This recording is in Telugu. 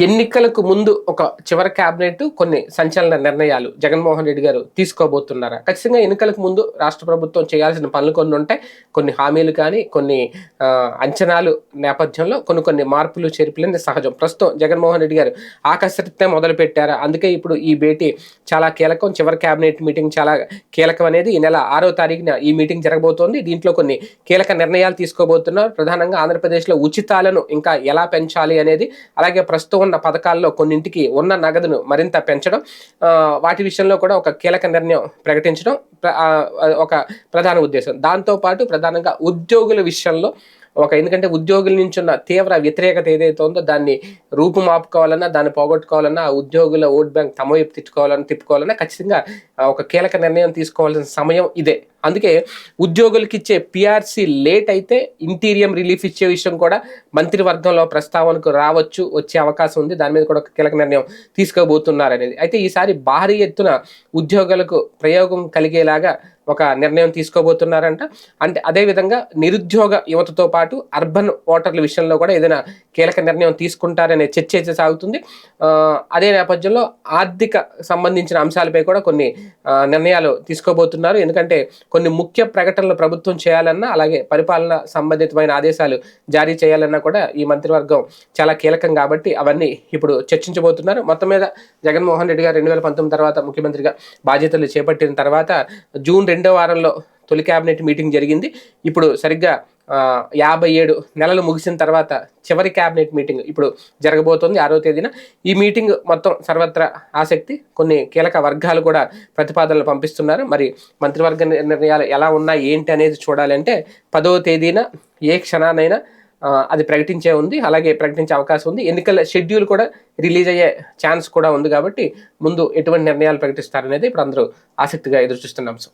ఎన్నికలకు ముందు ఒక చివరి క్యాబినెట్ కొన్ని సంచలన నిర్ణయాలు జగన్మోహన్ రెడ్డి గారు తీసుకోబోతున్నారు? ఖచ్చితంగా ఎన్నికలకు ముందు రాష్ట్ర ప్రభుత్వం చేయాల్సిన పనులు కొన్ని ఉంటాయి. కొన్ని హామీలు కానీ కొన్ని అంచనాలు నేపథ్యంలో కొన్ని కొన్ని మార్పులు చేర్పులని సహజం. ప్రస్తుతం జగన్మోహన్ రెడ్డి గారు ఆకర్షితే మొదలు పెట్టారు అందుకే ఇప్పుడు ఈ భేటీ చాలా కీలకం. చివరి క్యాబినెట్ మీటింగ్ చాలా కీలకం అనేది ఈ నెల ఆరో తారీఖున ఈ మీటింగ్ జరగబోతోంది. దీంట్లో కొన్ని కీలక నిర్ణయాలు తీసుకోబోతున్నారు. ప్రధానంగా ఆంధ్రప్రదేశ్లో ఉచితాలను ఇంకా ఎలా పెంచాలి అనేది అలాగే ప్రస్తుతం ఉన్న పథకాల్లో కొన్నింటికి ఉన్న నగదును మరింత పెంచడం వాటి విషయంలో కూడా ఒక కీలక నిర్ణయం ప్రకటించడం ఒక ప్రధాన ఉద్దేశం. దాంతోపాటు ప్రధానంగా ఉద్యోగుల విషయంలో ఒక ఎందుకంటే ఉద్యోగుల నుంచి ఉన్న తీవ్ర వ్యతిరేకత ఏదైతే ఉందో దాన్ని రూపుమాపుకోవాలన్నా దాన్ని పోగొట్టుకోవాలన్నా ఉద్యోగుల ఓట్ బ్యాంక్ తమ వైపు తిట్టుకోవాలన్నా తిప్పుకోవాలన్నా ఖచ్చితంగా ఒక కీలక నిర్ణయం తీసుకోవాల్సిన సమయం ఇదే. అందుకే ఉద్యోగులకు ఇచ్చే పిఆర్సీ లేట్ అయితే ఇంటీరియం రిలీఫ్ ఇచ్చే విషయం కూడా మంత్రివర్గంలో ప్రస్తావనకు రావచ్చు వచ్చే అవకాశం ఉంది. దాని మీద కూడా ఒక కీలక నిర్ణయం తీసుకోబోతున్నారనేది. అయితే ఈసారి భారీ ఎత్తున ఉద్యోగులకు ప్రయోగం కలిగేలాగా ఒక నిర్ణయం తీసుకోబోతున్నారంట. అంటే అదేవిధంగా నిరుద్యోగ యువతతో పాటు అర్బన్ ఓటర్ల విషయంలో కూడా ఏదైనా కీలక నిర్ణయం తీసుకుంటారనే చర్చ అయితే సాగుతుంది. అదే నేపథ్యంలో ఆర్థిక సంబంధించిన అంశాలపై కూడా కొన్ని నిర్ణయాలు తీసుకోబోతున్నారు. ఎందుకంటే కొన్ని ముఖ్య ప్రకటనలు ప్రభుత్వం చేయాలన్నా అలాగే పరిపాలన సంబంధితమైన ఆదేశాలు జారీ చేయాలన్నా కూడా ఈ మంత్రివర్గం చాలా కీలకం కాబట్టి అవన్నీ ఇప్పుడు చర్చించబోతున్నారు. మొత్తం మీద జగన్మోహన్ రెడ్డి గారు రెండు వేల పంతొమ్మిది తర్వాత ముఖ్యమంత్రిగా బాధ్యతలు చేపట్టిన తర్వాత జూన్ రెండో వారంలో తొలి కేబినెట్ మీటింగ్ జరిగింది. ఇప్పుడు సరిగ్గా యాభై ఏడు నెలలు ముగిసిన తర్వాత చివరి క్యాబినెట్ మీటింగ్ ఇప్పుడు జరగబోతోంది ఆరో తేదీన. ఈ మీటింగ్ మొత్తం సర్వత్రా ఆసక్తి కొన్ని కీలక వర్గాలు కూడా ప్రతిపాదనలు పంపిస్తున్నారు. మరి మంత్రివర్గ నిర్ణయాలు ఎలా ఉన్నాయి ఏంటి అనేది చూడాలంటే పదో తేదీన ఏ క్షణానైనా అది ప్రకటించే ఉంది. అలాగే ప్రకటించే అవకాశం ఉంది. ఎన్నికల షెడ్యూల్ కూడా రిలీజ్ అయ్యే ఛాన్స్ కూడా ఉంది కాబట్టి ముందు ఎటువంటి నిర్ణయాలు ప్రకటిస్తారనేది ఇప్పుడు అందరూ ఆసక్తిగా ఎదురు చూస్తున్న అంశం